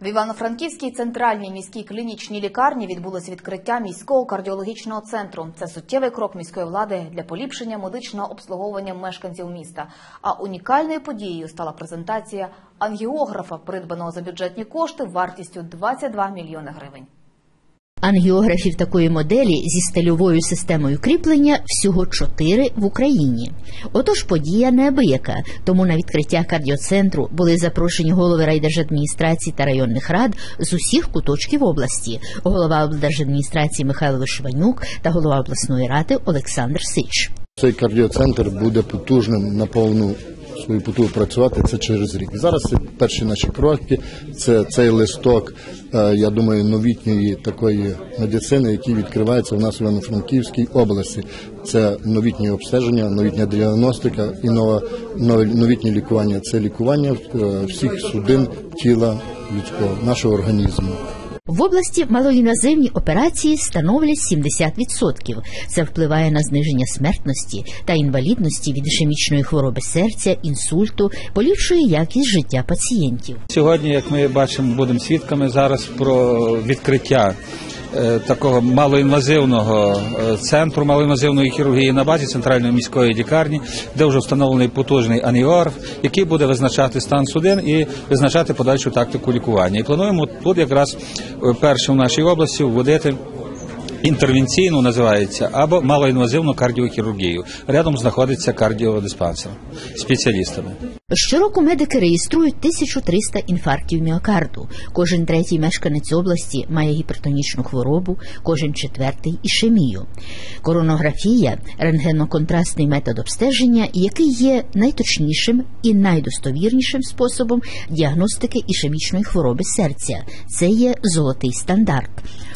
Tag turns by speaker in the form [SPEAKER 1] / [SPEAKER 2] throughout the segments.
[SPEAKER 1] В Івано-Франківській центральній міській клінічній лікарні відбулося відкриття міського кардіологічного центру. Це суттєвий крок міської влади для поліпшення медичного обслуговування мешканців міста. А унікальною подією стала презентація ангіографа, придбаного за бюджетні кошти вартістю 22 мільйони гривень.
[SPEAKER 2] Ангіографів такої моделі зі стильовою системою кріплення всього чотири в Україні. Отож подія неабияка. Тому на відкриття кардіоцентру були запрошені голови райдержадміністрації та районних рад з усіх куточків області, голова облдержадміністрації Михайло Вишиванюк та голова обласної ради Олександр Сич.
[SPEAKER 3] Цей кардіоцентр буде потужним на повну свою потугу працювати це через рік. Зараз перші наші кроки. Це цей листок, е, я думаю, новітньої такої медицини, який відкривається у нас в Івано-Франківській області. Це новітнє обстеження, новітня діагностика і нова новітнє лікування. Це лікування е, всіх судин тіла людського, нашого організму.
[SPEAKER 2] В області малоінвазивні операції становлять 70%. Це впливає на зниження смертності та інвалідності від ішемічної хвороби серця, інсульту, поліпшує якість життя пацієнтів.
[SPEAKER 4] Сьогодні, як ми бачимо, будемо свідками зараз про відкриття такого малоінвазивного е, центру малоінвазивної хірургії на базі центральної міської лікарні, де вже встановлений потужний аніограф, який буде визначати стан судин і визначати подальшу тактику лікування. І плануємо тут якраз першим перше в нашій області вводити. Інтервенційну називається або малоінвазивну кардіохірургію. Рядом знаходиться кардіодиспансер спеціалістами.
[SPEAKER 2] Щороку медики реєструють 1300 інфарктів міокарду. Кожен третій мешканець області має гіпертонічну хворобу, кожен четвертий ішемію. Коронографія рентгеноконтрастний метод обстеження, який є найточнішим і найдостовірнішим способом діагностики ішемічної хвороби серця. Це є золотий стандарт.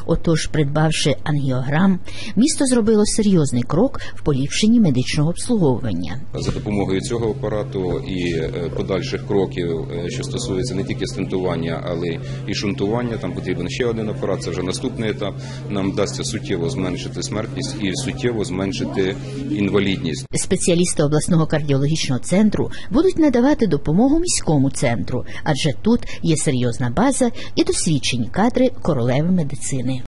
[SPEAKER 2] Отож, придбавши ангіограм, місто зробило серйозний крок в поліпшенні медичного обслуговування.
[SPEAKER 5] За допомогою цього апарату і е, подальших кроків, е, що стосується не тільки стентування, але і шунтування. Там потрібен ще один апарат. Це вже наступний етап. Нам вдасться суттєво зменшити смертність і суттєво зменшити інвалідність.
[SPEAKER 2] Спеціалісти обласного кардіологічного центру будуть надавати допомогу міському центру, адже тут є серйозна база і досвідчені кадри королеви медицини.